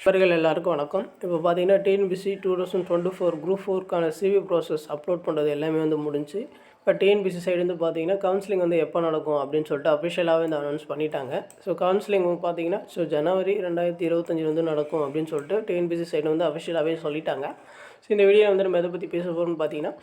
இவர்கள் எல்லாருக்கும் வணக்கம். இப்போ பார்த்தீங்கன்னா TNPSC two thousand twenty four group ஃபோர்க்கான CV process upload பண்ணுறது எல்லாமே வந்து முடிஞ்சு இப்போ டிஎன்பிசி சைடு வந்து பார்த்தீங்கன்னா கவுன்சிலிங் வந்து எப்போ நடக்கும் அப்படின்னு சொல்லிட்டு அஃபிஷியலாகவே வந்து அனௌன்ஸ் பண்ணிட்டாங்க. ஸோ கவுன்சிலிங் பார்த்தீங்கன்னா ஸோ ஜனவரி ரெண்டாயிரத்தி இருபத்தஞ்சில் வந்து நடக்கும் அப்படின்னு சொல்லிட்டு டிஎன்பிசி சைடு வந்து அஃபிஷியலாகவே சொல்லிட்டாங்க. ஸோ இந்த வீடியோ வந்து நம்ம எதை பற்றி பேச போகிறோம்னு பார்த்தீங்கன்னா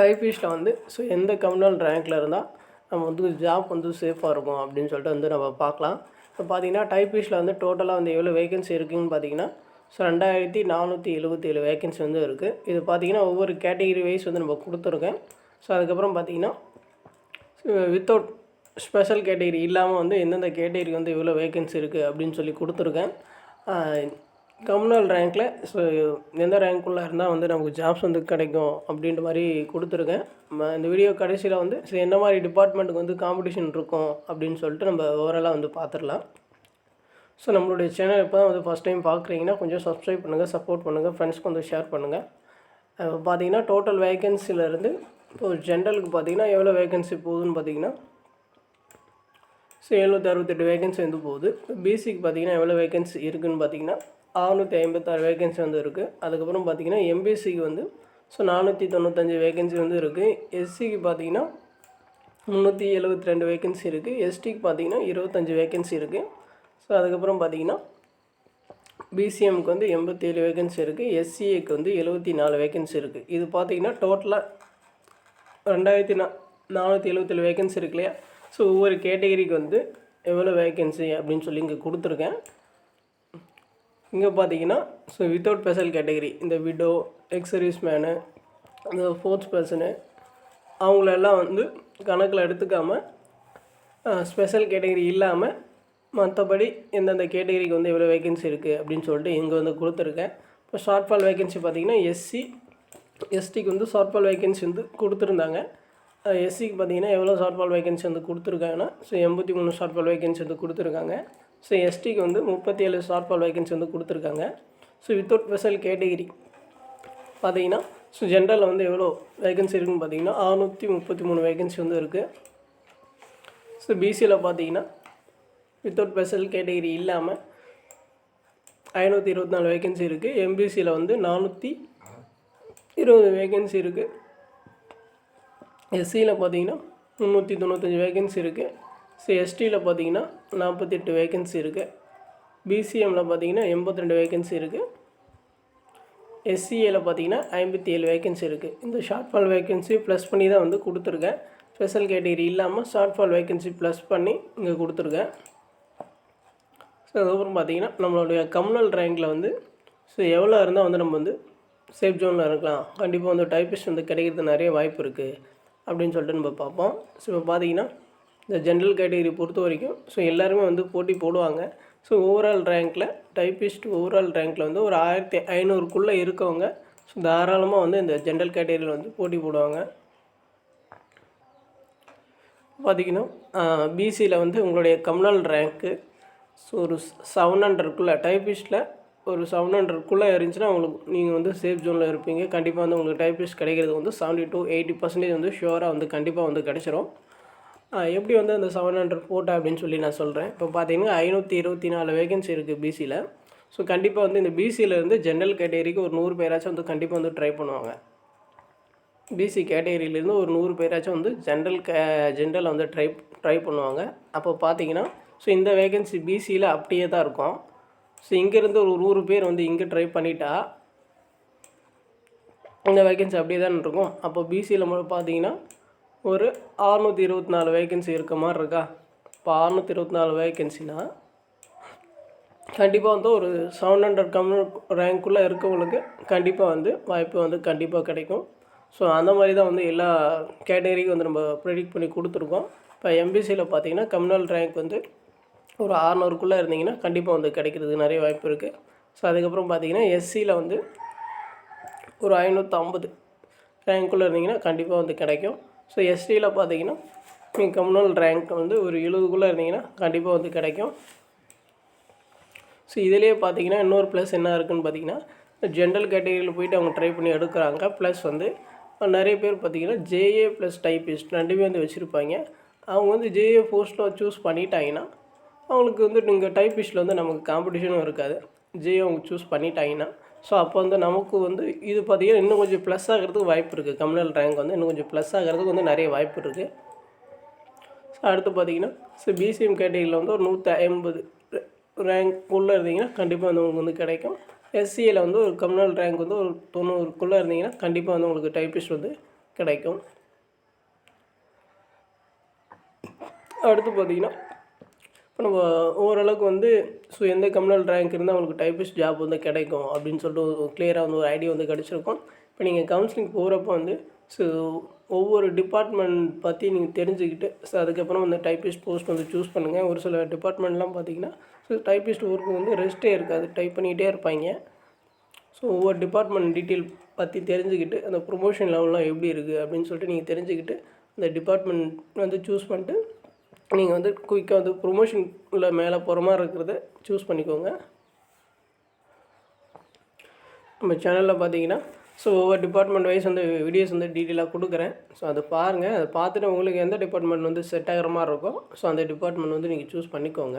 டைப்பிஸ்ட்டில் வந்து ஸோ எந்த கம்யூனல் ரேங்க்கில் இருந்தால் நம்ம வந்து ஜாப் வந்து சேஃபாக இருக்கும் அப்படின்னு சொல்லிட்டு வந்து நம்ம பார்க்கலாம். இப்போ பார்த்தீங்கன்னா டைப்பிஸ்ட்டில் வந்து டோட்டலாக வந்து எவ்வளோ வேகன்சி இருக்குதுன்னு பார்த்தீங்கன்னா ஸோ ரெண்டாயிரத்தி நானூற்றி எழுபத்தி ஏழு வேகன்சி வந்து இருக்குது இது பார்த்தீங்கன்னா ஒவ்வொரு கேட்டகிரி வைஸ் வந்து நம்ம கொடுத்துருக்கேன். ஸோ அதுக்கப்புறம் பார்த்தீங்கன்னா வித்தவுட் ஸ்பெஷல் கேட்டகிரி இல்லாமல் வந்து எந்தெந்த கேட்டகிரி வந்து எவ்வளோ வேகன்சி இருக்குது அப்படின்னு சொல்லி கொடுத்துருக்கேன். கம்யூனல் ரேங்க்கில் ஸோ எந்த ரேங்க்குள்ளே இருந்தால் வந்து நமக்கு ஜாப்ஸ் வந்து கிடைக்கும் அப்படின்ற மாதிரி கொடுத்துருக்கேன். நம்ம இந்த வீடியோ கடைசியில் வந்து ஸோ என்ன மாதிரி டிபார்ட்மெண்ட்டுக்கு வந்து காம்படிஷன் இருக்கும் அப்படின்னு சொல்லிட்டு நம்ம ஓவராலாக வந்து பார்த்துடலாம் ஸோ நம்மளுடைய சேனல் இப்போ தான் வந்து ஃபஸ்ட் டைம் பார்க்குறீங்கன்னா கொஞ்சம் சப்ஸ்கிரைப் பண்ணுங்கள் சப்போர்ட் பண்ணுங்கள் ஃப்ரெண்ட்ஸ்க்கு வந்து ஷேர் பண்ணுங்கள் இப்போ பார்த்தீங்கன்னா டோட்டல் வேகன்சிலேருந்து இப்போ ஜென்ரலுக்கு பார்த்தீங்கன்னா எவ்வளோ வேகன்சி போகுதுன்னு பார்த்தீங்கன்னா ஸோ எழுநூற்றி அறுபத்தெட்டு வேகன்சி வந்து போகுது. பிசிக்கு பார்த்தீங்கன்னா எவ்வளோ வேகன்சி இருக்குதுன்னு பார்த்தீங்கன்னா அறுநூற்றி ஐம்பத்தாறு வேகன்சி வந்து இருக்குது அதுக்கப்புறம் பார்த்தீங்கன்னா எம்பிசிக்கு வந்து ஸோ நானூற்றி தொண்ணூத்தஞ்சு வேகன்சி வந்து இருக்குது எஸ்சிக்கு பார்த்தீங்கன்னா முந்நூற்றி எழுபத்தி ரெண்டு வேகன்சி இருக்குது எஸ்டிக்கு பார்த்தீங்கன்னா இருபத்தஞ்சி வேகன்சி இருக்குது ஸோ அதுக்கப்புறம் பார்த்தீங்கன்னா பிசிஎம்க்கு வந்து எண்பத்தேழு வேகன்சி இருக்குது எஸ்சிஏக்கு வந்து எழுபத்தி நாலு வேகன்சி இருக்குது இது பார்த்தீங்கன்னா டோட்டலாக ரெண்டாயிரத்தி நா நானூற்றி எழுபத்தேழு வேகன்சி இருக்கு இல்லையா? ஸோ ஒவ்வொரு கேட்டகரிக்கு வந்து எவ்வளோ வேகன்சி அப்படின்னு சொல்லி இங்கே கொடுத்துருக்கேன். இங்கே பார்த்தீங்கன்னா ஸோ வித்தவுட் ஸ்பெஷல் கேட்டகரி இந்த விடோ எக்ஸர்வீஸ் மேனு இந்த ஃபோர்த்ஸ் பர்சனு அவங்களெல்லாம் வந்து கணக்கில் எடுத்துக்காமல் ஸ்பெஷல் கேட்டகரி இல்லாமல் மற்றபடி எந்தெந்த கேட்டகரிக்கு வந்து எவ்வளோ வேகன்சி இருக்குது அப்படின்னு சொல்லிட்டு இங்கே வந்து கொடுத்துருக்கேன். இப்போ ஷார்ட் ஃபால் வேகன்சி பார்த்தீங்கன்னா எஸ்சி எஸ்டிக்கு வந்து ஷார்ட் ஃபால் வேகன்சி வந்து கொடுத்துருந்தாங்க. எஸ்சிக்கு பார்த்தீங்கன்னா எவ்வளோ ஷார்ட் ஃபால் வேகன்சி வந்து கொடுத்துருக்காங்கன்னா ஸோ எண்பத்தி மூணு ஷார்ட் ஃபால் வேகன்சி வந்து கொடுத்துருக்காங்க. ஸோ எஸ்டிக்கு வந்து முப்பத்தி ஏழு ஷார்ட் ஃபால் வேகன்சி வந்து கொடுத்துருக்காங்க. ஸோ வித்தவுட் ஸ்பெஷல் கேட்டகிரி பார்த்தீங்கன்னா ஸோ ஜென்ரலில் வந்து எவ்வளோ வேகன்சி இருக்குன்னு பார்த்தீங்கன்னா அறுநூற்றி முப்பத்தி மூணு வேகன்சி வந்து இருக்குது ஸோ பிசியில் பார்த்தீங்கன்னா வித்தவுட் ஸ்பெஷல் கேட்டகிரி இல்லாமல் ஐநூற்றி இருபத்தி நாலு வேகன்சி இருக்குது எம்பிசியில் வந்து நானூற்றி இருபது வேகன்சி இருக்குது எஸ்சியில் பார்த்தீங்கன்னா முந்நூற்றி தொண்ணூத்தஞ்சு வேகன்சி இருக்குது ஸோ எஸ்டியில் பார்த்தீங்கன்னா நாற்பத்தெட்டு வேகன்சி இருக்குது பிசிஎம்மில் பார்த்தீங்கன்னா எண்பத்தி ரெண்டு வேகன்சி இருக்குது எஸ்சிஏல பார்த்தீங்கன்னா ஐம்பத்தி ஏழு வேகன்சி இருக்குது இந்த ஷார்ட் ஃபால் வேகன்சி ப்ளஸ் பண்ணி தான் வந்து கொடுத்துருக்கேன். ஸ்பெஷல் கேட்டகரி இல்லாமல் ஷார்ட் ஃபால் வேகன்சி ப்ளஸ் பண்ணி இங்கே கொடுத்துருக்கேன். ஸோ அதுக்கப்புறம் பார்த்தீங்கன்னா நம்மளுடைய கம்யூனல் ரேங்கில் வந்து ஸோ எவ்வளோ இருந்தால் வந்து நம்ம வந்து சேஃப் ஜோனில் இருக்கலாம். கண்டிப்பாக வந்து டைப்பிஸ்ட் வந்து கிடைக்கிறது நிறைய வாய்ப்பு இருக்குது அப்படின்னு சொல்லிட்டு நம்ம பார்ப்போம். ஸோ இப்போ பார்த்தீங்கன்னா இந்த ஜென்ரல் கேட்டகரி பொறுத்த வரைக்கும் ஸோ எல்லாருமே வந்து போட்டி போடுவாங்க. ஸோ ஓவரால் ரேங்க்கில் டைப்பிஸ்ட் ஓவரால் ரேங்க்கில் வந்து ஒரு ஆயிரத்தி ஐநூறுக்குள்ளே இருக்கவங்க ஸோ தாராளமாக வந்து இந்த ஜென்ரல் கேட்டகரியில் வந்து போட்டி போடுவாங்க. பார்த்தீங்கன்னா பிசியில் வந்து உங்களுடைய கம்னல் ரேங்க்கு ஸோ ஒரு செவன் ஹண்ட்ரட்குள்ளே டைப்பிஸ்ட்டில் ஒரு செவன் ஹண்ட்ரட்குள்ளே இருந்துச்சுன்னா உங்களுக்கு நீங்கள் வந்து சேஃப் ஜோனில் இருப்பீங்க. கண்டிப்பாக வந்து உங்களுக்கு டைப்லிஸ்ட் கிடைக்கிறது வந்து செவன்ட்டி டு எயிட்டி பர்சன்டேஜ் வந்து ஷுவராக வந்து கண்டிப்பாக வந்து கிடைச்சிரும். எப்படி வந்து அந்த செவன் ஹண்ட்ரட் போட்டேன் அப்படின்னு சொல்லி நான் சொல்கிறேன் இப்போ பார்த்தீங்கன்னா ஐநூற்றி இருபத்தி நாலு வேகன்சி இருக்குது பிசியில் ஸோ கண்டிப்பாக வந்து இந்த பிசியிலேருந்து ஜென்ரல் கேட்டகரிக்கு ஒரு நூறு பேராச்சும் வந்து கண்டிப்பாக வந்து ட்ரை பண்ணுவாங்க. பிசி கேட்டகரியிலேருந்து ஒரு நூறு பேராச்சும் வந்து ஜென்ரல் கே ஜென்ரலில் வந்து ட்ரை ட்ரை பண்ணுவாங்க. அப்போ பார்த்தீங்கன்னா ஸோ இந்த வேகன்சி பிசியில் அப்படியே தான் இருக்கும். ஸோ இங்கேருந்து ஒரு நூறு பேர் வந்து இங்கே ட்ரை பண்ணிட்டா இந்த வேகன்சி அப்படியே தான் இருக்கும். அப்போ பிசியில் மட்டும் பார்த்தீங்கன்னா ஒரு அறுநூற்றி இருபத்தி நாலு வேகன்சி இருக்க மாதிரி இருக்கா? இப்போ அறுநூற்றி இருபத்தி நாலு வேகன்சினா கண்டிப்பாக வந்து ஒரு செவன் ஹண்ட்ரட் கம்யூ ரேங்க்குள்ளே இருக்கவங்களுக்கு கண்டிப்பாக வந்து வாய்ப்பு வந்து கண்டிப்பாக கிடைக்கும். ஸோ அந்த மாதிரி தான் வந்து எல்லா கேட்டகரிக்கும் வந்து நம்ம ப்ரெடிக்ட் பண்ணி கொடுத்துருக்கோம். இப்போ எம்பிசியில் பார்த்தீங்கன்னா கம்யூனல் ரேங்க் வந்து ஒரு அறநூறுக்குள்ளே இருந்தீங்கன்னா கண்டிப்பாக வந்து கிடைக்கிறதுக்கு நிறைய வாய்ப்பு இருக்குது. ஸோ அதுக்கப்புறம் பார்த்தீங்கன்னா எஸ்சியில் வந்து ஒரு ஐநூற்றம்பது ரேங்க்குள்ளே இருந்தீங்கன்னா கண்டிப்பாக வந்து கிடைக்கும். ஸோ எஸ்டியில் பார்த்தீங்கன்னா நீங்கள் கம்யூனல் ரேங்க் வந்து ஒரு எழுபதுக்குள்ளே இருந்தீங்கன்னா கண்டிப்பாக வந்து கிடைக்கும். ஸோ இதிலே பார்த்தீங்கன்னா இன்னொரு ப்ளஸ் என்ன இருக்குதுன்னு பார்த்தீங்கன்னா ஜென்ரல் கேட்டகரியில் போயிட்டு அவங்க ட்ரை பண்ணி எடுக்கிறாங்க. ப்ளஸ் வந்து நிறைய பேர் பார்த்தீங்கன்னா ஜேஏ ப்ளஸ் டைப்பிஸ்ட் ரெண்டுமே வந்து வச்சுருப்பாங்க. அவங்க வந்து ஜேஏ போஸ்ட்டில் சூஸ் பண்ணிட்டாங்கன்னா அவங்களுக்கு வந்து நீங்கள் டைப்பிஸ்ட்டில் வந்து நமக்கு காம்படிஷனும் இருக்காது. ஜியோ அவங்க சூஸ் பண்ணிட்டாங்கன்னா ஸோ அப்போ வந்து நமக்கு வந்து இது பார்த்திங்கன்னா இன்னும் கொஞ்சம் ப்ளஸ் ஆகிறதுக்கு வாய்ப்பு இருக்குது கம்யூனல் ரேங்க் வந்து இன்னும் கொஞ்சம் ப்ளஸ் ஆகிறதுக்கு வந்து நிறைய வாய்ப்பு இருக்குது ஸோ அடுத்து பார்த்தீங்கன்னா ஸோ பிசிஎம் கேட்டகரியில் வந்து ஒரு நூற்றி ஐம்பது ரேங்க் உள்ளே இருந்தீங்கன்னா கண்டிப்பாக வந்து உங்களுக்கு வந்து கிடைக்கும். எஸ்சியில் வந்து ஒரு கம்யூனல் ரேங்க் வந்து ஒரு தொண்ணூறுக்குள்ளே இருந்தீங்கன்னா கண்டிப்பாக வந்து உங்களுக்கு டைப்பிஸ்ட் வந்து கிடைக்கும். அடுத்து பார்த்தீங்கன்னா இப்போ நம்ம ஓரளவுக்கு வந்து ஸோ எந்த கம்யூனல் ரேங்க் இருந்தால் உங்களுக்கு டைப்பிஸ்ட் ஜாப் வந்து கிடைக்கும் அப்படின்னு சொல்லிட்டு ஒரு கிளியராக வந்து ஒரு ஐடியா வந்து கிடச்சிருக்கும். இப்போ நீங்கள் கவுன்சிலிங் போகிறப்போ வந்து ஸோ ஒவ்வொரு டிபார்ட்மெண்ட் பற்றி நீங்கள் தெரிஞ்சுக்கிட்டு ஸோ அதுக்கப்புறம் வந்து டைப்பிஸ்ட் போஸ்ட் வந்து சூஸ் பண்ணுங்கள் ஒரு சில டிபார்ட்மெண்ட்லாம் பார்த்தீங்கன்னா ஸோ டைப்பிஸ்ட் ஒர்க்கு வந்து ரெஸ்ட்டே இருக்காது. டைப் பண்ணிகிட்டே இருப்பாங்க. ஸோ ஒவ்வொரு டிபார்ட்மெண்ட் டீட்டெயில் பற்றி தெரிஞ்சுக்கிட்டு அந்த ப்ரொமோஷன் லெவல்லாம் எப்படி இருக்குது அப்படின்னு சொல்லிட்டு நீங்கள் தெரிஞ்சுக்கிட்டு அந்த டிபார்ட்மெண்ட் வந்து சூஸ் பண்ணிட்டு நீங்கள் வந்து குயிக்காக வந்து ப்ரொமோஷனில் மேலே போகிற மாதிரி இருக்கிறத சூஸ் பண்ணிக்கோங்க. நம்ம சேனலில் பார்த்தீங்கன்னா ஸோ ஒவ்வொரு டிபார்ட்மெண்ட் வைஸ் வந்து வீடியோஸ் வந்து டீட்டெயிலாக கொடுக்குறேன். ஸோ அதை பாருங்கள் அதை பார்த்துட்டு உங்களுக்கு எந்த டிபார்ட்மெண்ட் வந்து செட் ஆகிற மாதிரி இருக்கோ ஸோ அந்த டிபார்ட்மெண்ட் வந்து நீங்கள் சூஸ் பண்ணிக்கோங்க.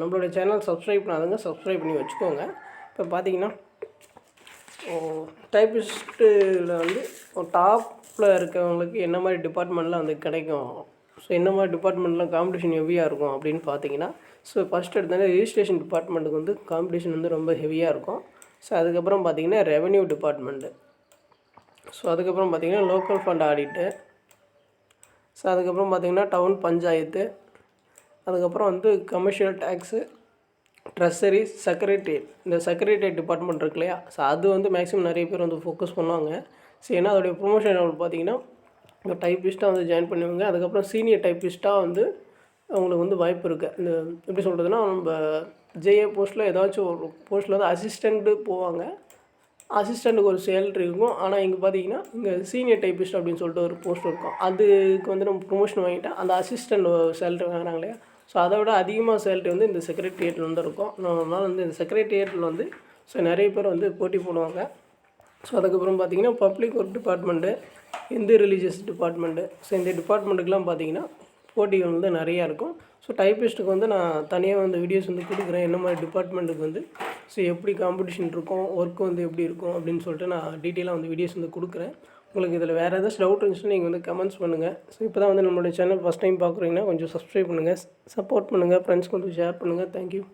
நம்மளோட சேனல் சப்ஸ்கிரைப் பண்ணாதுங்க சப்ஸ்கிரைப் பண்ணி வச்சுக்கோங்க. இப்போ பார்த்தீங்கன்னா டைப்பிஸ்ட்டில் வந்து டாப்பில் இருக்கவங்களுக்கு என்ன மாதிரி டிபார்ட்மெண்ட்லாம் வந்து கிடைக்கும்? ஸோ என்ன மாதிரி டிபார்ட்மெண்ட்லாம் காம்படிஷன் ஹெவியாக இருக்கும் அப்படின்னு பார்த்தீங்கன்னா ஸோ ஃபஸ்ட் எடுத்தோன்னே ரிஜிஸ்ட்ரேஷன் டிபார்ட்மெண்ட்டுக்கு வந்து காம்படிஷன் வந்து ரொம்ப ஹெவியாக இருக்கும். ஸோ அதுக்கப்புறம் பார்த்தீங்கன்னா ரெவென்யூ டிபார்ட்மெண்ட்டு ஸோ அதுக்கப்புறம் பார்த்தீங்கன்னா லோக்கல் ஃபண்ட் ஆடிட்டு ஸோ அதுக்கப்புறம் பார்த்தீங்கன்னா டவுன் பஞ்சாயத்து. அதுக்கப்புறம் வந்து கமர்ஷியல் டேக்ஸு ட்ரெஸரி செக்ரட்டரியேட் இந்த செக்ரட்டரியேட் டிபார்ட்மெண்ட் இருக்கு இல்லையா? ஸோ அது வந்து மேக்ஸிமம் நிறைய பேர் வந்து ஃபோக்கஸ் பண்ணுவாங்க. ஸோ ஏன்னா அதோடைய ப்ரொமோஷன் லெவல் பார்த்தீங்கன்னா இந்த டைப்பிஸ்ட்டாக வந்து ஜாயின் பண்ணுவாங்க. அதுக்கப்புறம் சீனியர் டைப்பிஸ்ட்டாக வந்து அவங்களுக்கு வந்து வாய்ப்பு இருக்குது இந்த எப்படி சொல்கிறதுனா நம்ம ஜேஏ போஸ்ட்டில் ஏதாச்சும் ஒரு போஸ்ட்டில் வந்து அசிஸ்டண்ட்டு போவாங்க. அசிஸ்டண்ட்டுக்கு ஒரு சேலரி இருக்கும். ஆனால் இங்கே பார்த்தீங்கன்னா இங்கே சீனியர் டைப்பிஸ்ட் அப்படின்னு சொல்லிட்டு ஒரு போஸ்ட் இருக்கும். அதுக்கு வந்து நம்ம ப்ரொமோஷன் வாங்கிட்டால் அந்த அசிஸ்டண்ட் சேலரி வாங்குறாங்க இல்லையா? ஸோ அதை விட அதிகமாக சேலரி வந்து இந்த செக்ரட்டரியேட்டில் வந்து இருக்கும். அதனால் வந்து இந்த செக்ரட்டரியேட்டில் வந்து ஸோ நிறைய பேர் வந்து போட்டி போடுவாங்க. ஸோ அதுக்கப்புறம் பார்த்தீங்கன்னா public work department Hindu religious department so இந்த டிபார்ட்மெண்ட்டுக்கெலாம் பார்த்தீங்கன்னா போட்டிகள் வந்து நிறையா இருக்கும். ஸோ டைப்பிஸ்ட்டுக்கு வந்து நான் தனியாக வந்து வீடியோஸ் வந்து கொடுக்குறேன். என்ன மாதிரி டிபார்ட்மெண்ட்டுக்கு வந்து ஸோ எப்படி காம்படிஷன் இருக்கும் ஒர்க் வந்து எப்படி இருக்கும் அப்படின்னு சொல்லிட்டு நான் டீட்டெயிலாக வந்து வீடியோஸ் வந்து கொடுக்குறேன். உங்களுக்கு இதில் வேறு ஏதாச்சும் டவுட் இருந்துச்சுன்னா நீங்கள் வந்து கமெண்ட்ஸ் பண்ணுங்கள் ஸோ இப்போ தான் வந்து நம்மளுடைய சேனல் ஃபஸ்ட் டைம் பார்க்குறீங்கன்னா கொஞ்சம் சப்ஸ்கிரைப் பண்ணுங்கள் சப்போர்ட் பண்ணுங்கள் ஃப்ரெண்ட்ஸ்க்கு கொஞ்சம் ஷேர் பண்ணுங்கள் தேங்க்யூ